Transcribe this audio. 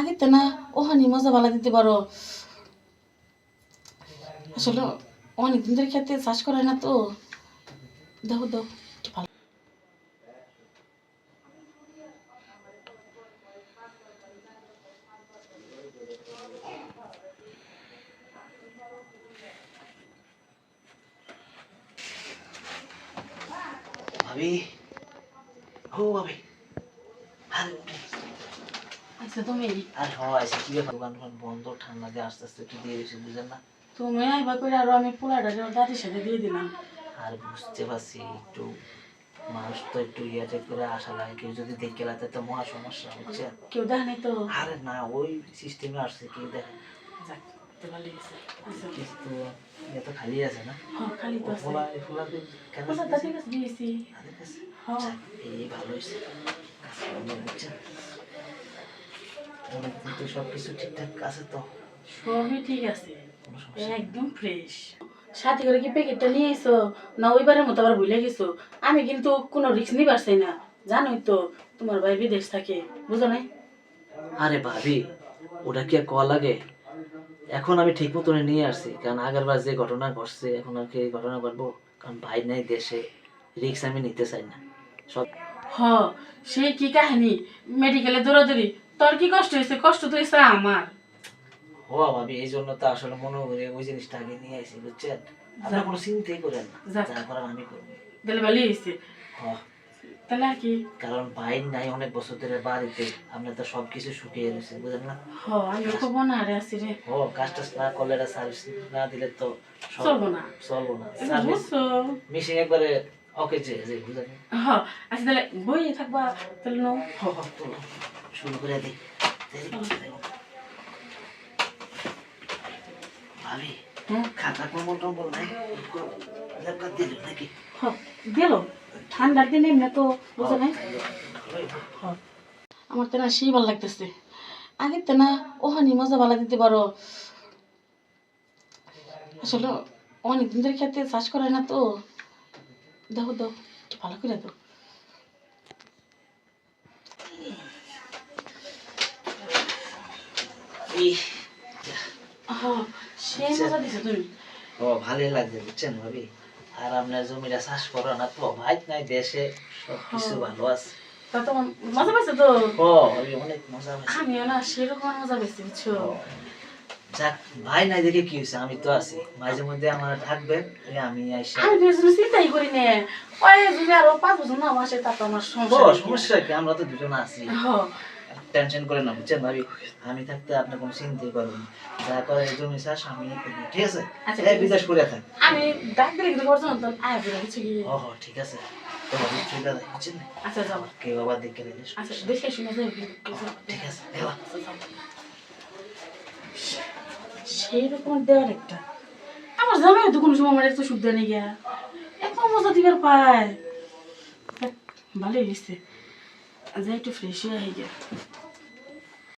আগে তো না ওখানে মজা বালা দিতে পারো। আসলে অনেকদিন ধরে খেতে চাষ করে না তো। দেখো ভালো। ভাবি, ও ভাবি আরে আচ্ছা তুমি আর হয় কি ব্যাপার দোকান বন্ধ ঠান্ডা দিয়ে আস্তে আস্তে একটু দিয়ে বুঝেন না? তুমি আইবা করে আরও আমি পোলাটা দাদির সাথে দিয়ে দিলাম। আর বুঝতে পারছি একটু মানুষ তো একটু ইয়েতে করে আসা লাগে। কেউ যদি দেখে লাতে তো মহা সমস্যা হচ্ছে। কেউ দেখেনি তো। আরে না ওই সিস্টেমে আসছে কেউ দেখে তো আচ্ছা। তো খালি আছে না? হ্যাঁ খালি তো আছে। ফোলা কেন দিয়েছি। হ্যাঁ। এই ভালো হয়েছে। কাজকর্ম বুঝছেন তো সব কিছু ঠিকঠাক আছে তো। সবই ঠিক আছে। একদম ফ্রেশ সাথে করে কি প্যাকেটটা নিয়ে এসো না ওইবারের মতো আবার ভুলে গেছো? আমি কিন্তু কোনো রিস্ক নিবার চাই না। জানোই তো তোমার ভাই বিদেশ থাকে। বুঝো নাই? আরে ভাবি ওটা কি আর কয়া লাগে? এখন আমি ঠিক মতো নিয়ে আসছি। কারণ আগের বার যে ঘটনা ঘটছে এখন আর কি ঘটনা ঘটবো? কারণ ভাই নাই দেশে রিক্স আমি নিতে চাই না। সব হ সেই কি কাহিনী? মেডিকেলে দৌড়াদৌড়ি? তোর কি কষ্ট হয়েছে? কষ্ট তো হয়েছে আমার। ও ভাবি এই জন্য তো আসলে মনে করে ওই জিনিসটা আগে নিয়ে আসি বুঝছেন? আপনার কোনো চিন্তাই করেন যা। করার আমি করব তাহলে ভালোই হয়েছে। হ্যাঁ, তাহলে আর কি? কারণ ভাই নাই অনেক বছর ধরে বাড়িতে তো সব কিছু শুকিয়ে গেছে বুঝলেন না? হ আমি খুব আছি রে। ও কাজ টাজ না করলে এটা সার্ভিস না দিলে তো চলবো না। চলবো না। সার্ভিস? মিশিং একবারে ওকে যে যে বুঝলেন? হ আচ্ছা তাহলে বই থাকবা তাহলে নাও। হ, হ, চলো, শুরু করে দিই। ভাবি খাতা কমল টম্বল নাই দিল নাকি হ গেল ঠান্ডার দিনে এমনি তো বুঝো নাই। আমার তো না সেই ভালো লাগতেছে। আগে তো না ওখানে মজা ভালো দিতে পারো। আসলে অনেকদিন ধরে খেতে চাষ করে না তো। দেখো দাও একটু ভালো করে দাও ইহ, সেই মজা দিছো তুমি? ও ভালোই লাগছে বুঝছেন ভাবি? আর আপনার জমিটা চাষ করো না তো ভাই নাই দেশে সব ভালো আছে। মজা পাইছো তো? ও অনেক মজা হয়েছে আমিও না সেরকম মজা পেয়েছি বুঝছ? যাক ভাই নাই দেখে কি হয়েছে আমি তো আছি। মাঝে মধ্যে আমার থাকবেন আমি আইসা আমি তো চিন্তাই করি নে। ওই যদি আরও পাঁচ বছর না তারপর আমার সমস্যা সমস্যা কি? আমরা তো দুজন আছি। হ্যাঁ টেনশন করে না বুঝছেন ভাবি? আমি থাকতে আপনি কোনো চিন্তাই করবেন না। যা করে জমি চাষ আমি করব, ঠিক আছে? আচ্ছা, এই বিদেশ করে থাক। আমি ডাক দিলে কিন্তু করছ না তো আয় বলে কিছু ও ঠিক আছে। তো ভাবি ঠিক আছে বুঝছেন? আচ্ছা যাও। কে বাবা দেখে নিলে আচ্ছা দেখে শুনে যাই ঠিক আছে এবার সেই রকম দেওয়ার একটা। আমার জামাই তো কোনো সময় আমার এত সুখ দেয় গিয়া। এত মজা দিবার পায়। ভালোই দিচ্ছে যাই একটু ফ্রেশ হয়ে গিয়া